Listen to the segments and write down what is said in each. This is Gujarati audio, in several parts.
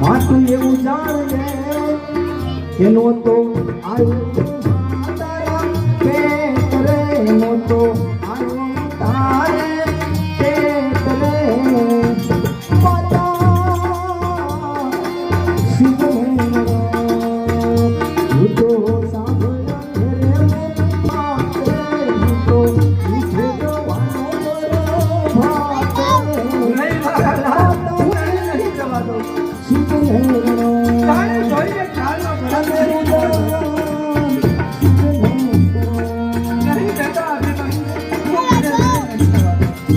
માથું એવું જાણ એનો તો આવ્યું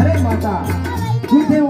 अरे माता तू देव